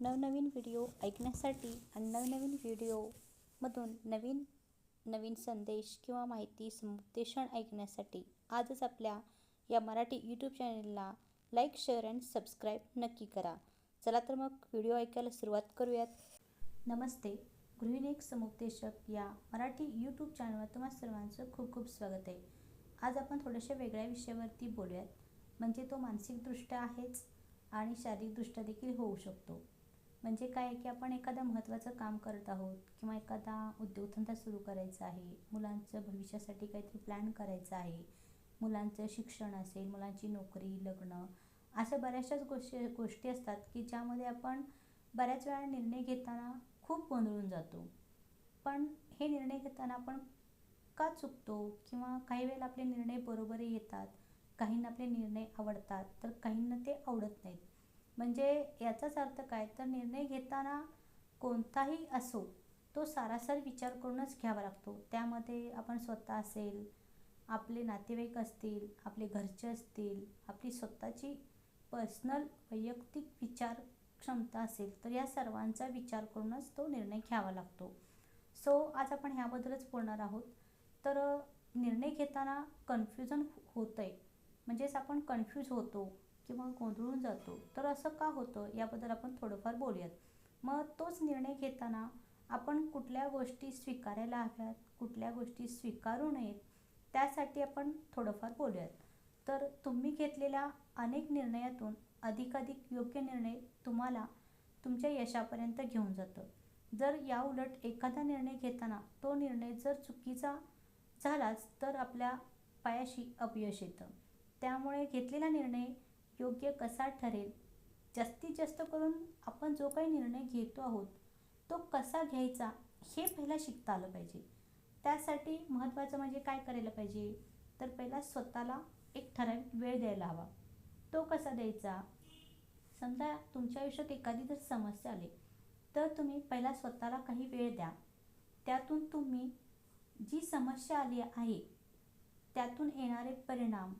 नवनवीन व्हिडिओ ऐकण्यासाठी आणि नवनवीन व्हिडिओमधून नवीन नवीन संदेश किंवा माहिती समुपदेशन ऐकण्यासाठी आजच आपल्या या मराठी यूट्यूब चॅनलला लाईक शेअर अँड सबस्क्राईब नक्की करा. चला तर मग व्हिडिओ ऐकायला सुरुवात करूयात. नमस्ते. गृहिणी एक समुपदेशक या मराठी यूट्यूब चॅनलवर तुम्हा सर्वांचं खूप खूप स्वागत आहे. आज आपण थोड्याशा वेगळ्या विषयावरती बोलूयात. म्हणजे तो मानसिकदृष्ट्या आहेच आणि शारीरिकदृष्ट्या देखील होऊ शकतो. म्हणजे काय की आपण एखादं महत्त्वाचं काम करत आहोत किंवा एखादा उद्योगधंदा सुरू करायचा आहे मुलांचं भविष्यासाठी काहीतरी प्लॅन करायचं आहे मुलांचं शिक्षण असेल मुलांची नोकरी लग्न अशा बऱ्याचशाच गोष्टी गोष्टी असतात की ज्यामध्ये आपण बऱ्याच वेळा निर्णय घेताना खूप गोंधळून जातो. पण हे निर्णय घेताना आपण का चुकतो किंवा काही वेळेला आपले निर्णय बरोबरही येतात काहींना आपले निर्णय आवडतात तर काहींना ते आवडत नाहीत. म्हणजे याचाच अर्थ काय? तर निर्णय घेताना कोणताही असो तो सारासार विचार करूनच घ्यावा लागतो. त्यामध्ये आपण स्वतः असेल आपले नातेवाईक असतील आपले घरचे असतील आपली स्वतःची पर्सनल वैयक्तिक विचार क्षमता असेल तर या सर्वांचा विचार करूनच तो निर्णय घ्यावा लागतो. सो आज आपण ह्याबद्दलच बोलणार आहोत. तर निर्णय घेताना कन्फ्युजन होतं आहे म्हणजेच आपण कन्फ्यूज होतो. किंवा गोंधळून जातो. तर असं का होतं? याबद्दल आपण थोडंफार बोलूयात. मग तोच निर्णय घेताना आपण कुठल्या गोष्टी स्वीकारायला हव्यात? कुठल्या गोष्टी स्वीकारू नयेत? त्यासाठी आपण थोडंफार बोलूयात. तर तुम्ही घेतलेल्या अनेक निर्णयातून अधिकाधिक योग्य निर्णय तुम्हाला तुमच्या यशापर्यंत घेऊन जातं. जर या उलट एखादा निर्णय घेताना तो निर्णय जर चुकीचा झालाच तर आपल्या पायाशी अपयश येतं. त्यामुळे घेतलेला निर्णय योग्य कसा ठरेल? जास्तीत जास्त करून आपण जो काही निर्णय घेतो आहोत तो कसा घ्यायचा हे पहिला शिकता आलं पाहिजे. त्यासाठी महत्त्वाचं म्हणजे काय करायला पाहिजे? तर पहिला स्वतःला एक ठराविक वेळ द्यायला हवा. तो कसा द्यायचा? समजा तुमच्या आयुष्यात एखादी जर समस्या आली तर तुम्ही पहिला स्वतःला काही वेळ द्या. त्यातून तुम्ही जी समस्या आली आहे त्यातून येणारे परिणाम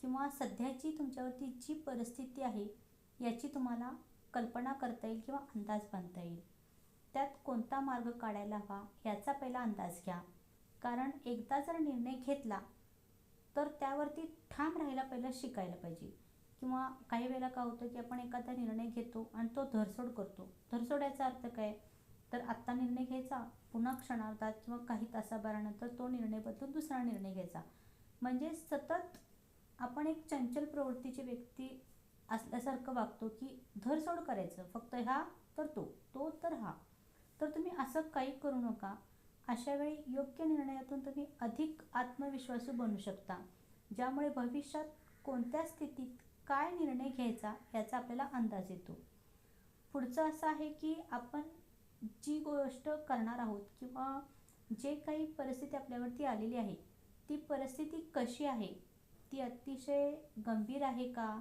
किंवा सध्याची तुमच्यावरती जी परिस्थिती आहे याची तुम्हाला कल्पना करता येईल किंवा अंदाज बांधता येईल. त्यात कोणता मार्ग काढायला हवा याचा पहिला अंदाज घ्या. कारण एकदा जर निर्णय घेतला तर त्यावरती ठाम राहायला पहिलं शिकायला पाहिजे. किंवा काही वेळेला काय होतं की आपण एखादा निर्णय घेतो आणि तो धरसोड करतो. धरसोड याचा अर्थ काय? तर आत्ता निर्णय घ्यायचा पुन्हा क्षणार्धात किंवा काही तासाभरानंतर तो निर्णय बदलून दुसरा निर्णय घ्यायचा. म्हणजे सतत आपण एक चंचल प्रवृत्तीची व्यक्ती असल्यासारखं वागतो की धरसोड करायचं. फक्त हा तर तो तो तर हा. तर तुम्ही असं काही करू नका. अशा वेळी योग्य निर्णयातून तुम्ही अधिक आत्मविश्वासू बनू शकता. ज्यामुळे भविष्यात कोणत्या स्थितीत काय निर्णय घ्यायचा याचा आपल्याला अंदाज येतो. पुढचं असं आहे की आपण जी गोष्ट करणार आहोत किंवा जे काही परिस्थिती आपल्यावरती आलेली आहे ती परिस्थिती कशी आहे ती अतिशय गंभीर आहे का?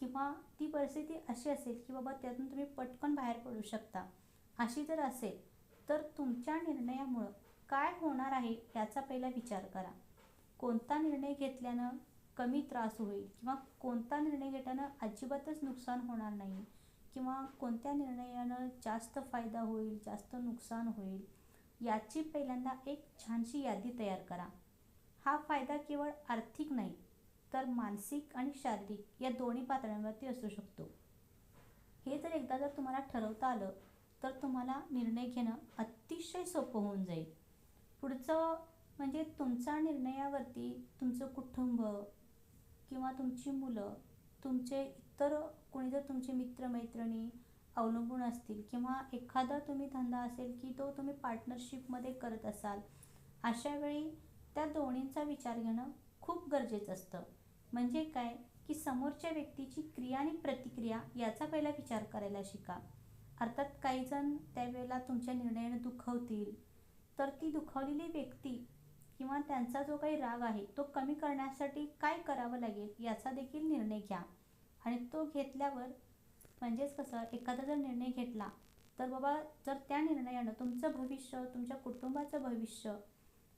किंवा ती परिस्थिती अशी असेल की बाबा त्यातून तुम्ही पटकन बाहेर पडू शकता. अशी जर असेल तर तुमच्या निर्णयामुळं काय होणार आहे याचा पहिला विचार करा. कोणता निर्णय घेतल्यानं कमी त्रास होईल? किंवा कोणता निर्णय घेताना अजिबातच नुकसान होणार नाही? किंवा कोणत्या निर्णयानं जास्त फायदा होईल जास्त नुकसान होईल? याची पहिल्यांदा एक छानशी यादी तयार करा. हा फायदा केवळ आर्थिक नाही तर मानसिक आणि शारीरिक या दोन्ही पातळ्यांवरती असू शकतो. हे जर एकदा जर तुम्हाला ठरवता आलं तर तुम्हाला निर्णय घेणं अतिशय सोपं होऊन जाईल. पुढचं म्हणजे तुमच्या निर्णयावरती तुमचं कुटुंब किंवा तुमची मुलं तुमचे इतर कोणी जर तुमचे मित्रमैत्रिणी अवलंबून असतील किंवा एखादा तुम्ही धंदा असेल की तो तुम्ही पार्टनरशिपमध्ये करत असाल अशा वेळी त्या दोन्हींचा विचार घेणं खूप गरजेचं असतं. म्हणजे काय? की समोरच्या व्यक्तीची क्रिया आणि प्रतिक्रिया याचा पहिला विचार करायला शिका. अर्थात काही जण त्यावेळेला तुमच्या निर्णयाने दुखवतील. तर ती दुखावलेली व्यक्ती किंवा त्यांचा जो काही राग आहे तो कमी करण्यासाठी काय करावं लागेल याचा देखील निर्णय घ्या. आणि तो घेतल्यावर म्हणजेच कसं एखादा जर निर्णय घेतला तर बाबा जर त्या निर्णयानं तुमचं भविष्य तुमच्या कुटुंबाचं भविष्य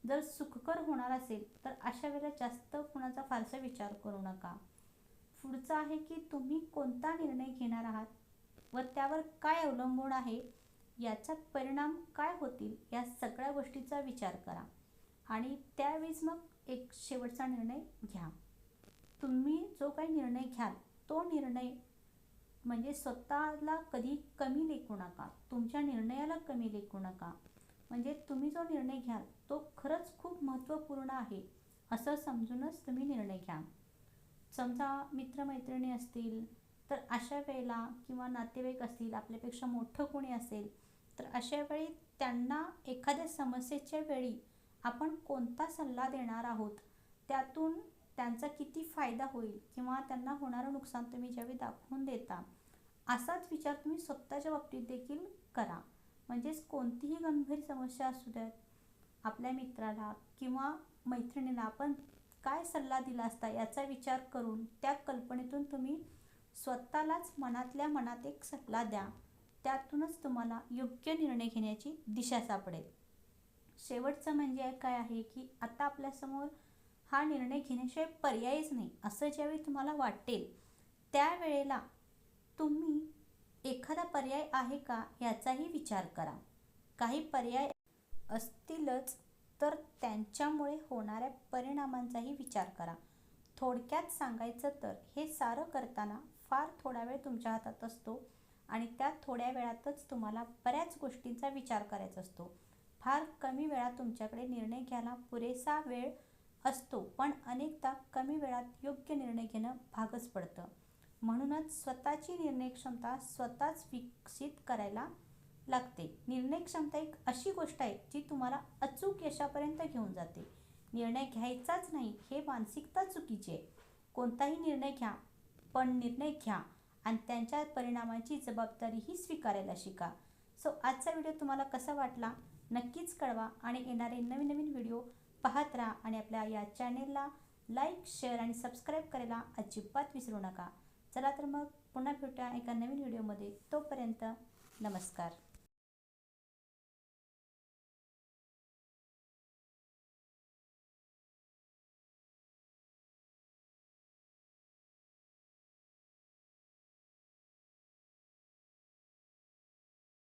जर सुखकर होणार असेल तर अशा वेळेला जास्त कुणाचा फारसा विचार करू नका. पुढचं आहे की तुम्ही कोणता निर्णय घेणार आहात व त्यावर काय अवलंबून आहे याचा परिणाम काय होतील या सगळ्या गोष्टीचा विचार करा. आणि त्यावेळेस मग एक शेवटचा निर्णय घ्या. तुम्ही जो काही निर्णय घ्याल तो निर्णय म्हणजे स्वतःला कधी कमी लेखू नका. तुमच्या निर्णयाला कमी लेखू नका. म्हणजे तुम्ही जो निर्णय घ्याल तो खरंच खूप महत्त्वपूर्ण आहे असं समजूनच तुम्ही निर्णय घ्या. समजा मित्रमैत्रिणी असतील तर अशा वेळेला किंवा नातेवाईक असतील आपल्यापेक्षा मोठं कोणी असेल तर अशा वेळी त्यांना एखाद्या समस्येच्या वेळी आपण कोणता सल्ला देणार आहोत त्यातून त्यांचा किती फायदा होईल किंवा त्यांना होणारं नुकसान तुम्ही ज्यावेळी दाखवून देता असाच विचार तुम्ही स्वतःच्या बाबतीत देखील करा. म्हणजेच कोणतीही गंभीर समस्या असू द्यात आपल्या मित्राला किंवा मैत्रिणीला आपण काय सल्ला दिला असता याचा विचार करून त्या कल्पनेतून तुम्ही स्वतःलाच मनातल्या मनात एक सल्ला द्या. त्यातूनच तुम्हाला योग्य निर्णय घेण्याची दिशा सापडेल. शेवटचं म्हणजे काय आहे की आता आपल्यासमोर हा निर्णय घेण्याशिवाय पर्यायच नाही असं ज्यावेळी तुम्हाला वाटेल त्यावेळेला तुम्ही एखादा पर्याय आहे का याचाही विचार करा. काही पर्याय असतीलच तर त्यांच्यामुळे होणाऱ्या परिणामांचाही विचार करा. थोडक्यात सांगायचं तर हे सारं करताना फार थोडा वेळ तुमच्या हातात असतो आणि त्या थोड्या वेळातच तुम्हाला बऱ्याच गोष्टींचा विचार करायचा असतो. फार कमी वेळात तुमच्याकडे निर्णय घ्यायला पुरेसा वेळ असतो पण अनेकदा कमी वेळात योग्य निर्णय घेणं भागच पडतं. म्हणूनच स्वतःची निर्णय क्षमता स्वतःच विकसित करायला लागते. निर्णय क्षमता एक अशी गोष्ट आहे जी तुम्हाला अचूक यशापर्यंत घेऊन जाते. निर्णय घ्यायचाच नाही हे मानसिकता चुकीची आहे. कोणताही निर्णय घ्या पण निर्णय घ्या आणि त्यांच्या परिणामाची जबाबदारीही स्वीकारायला शिका. सो आजचा व्हिडिओ तुम्हाला कसा वाटला? नक्कीच कळवा आणि येणारे नवीन नवीन व्हिडिओ पाहत राहा आणि आपल्या या चॅनेलला लाईक शेअर आणि सबस्क्राईब करायला अजिबात विसरू नका. चला तर मग पुन्हा भेटूया एका नवीन व्हिडिओमध्ये. तोपर्यंत नमस्कार.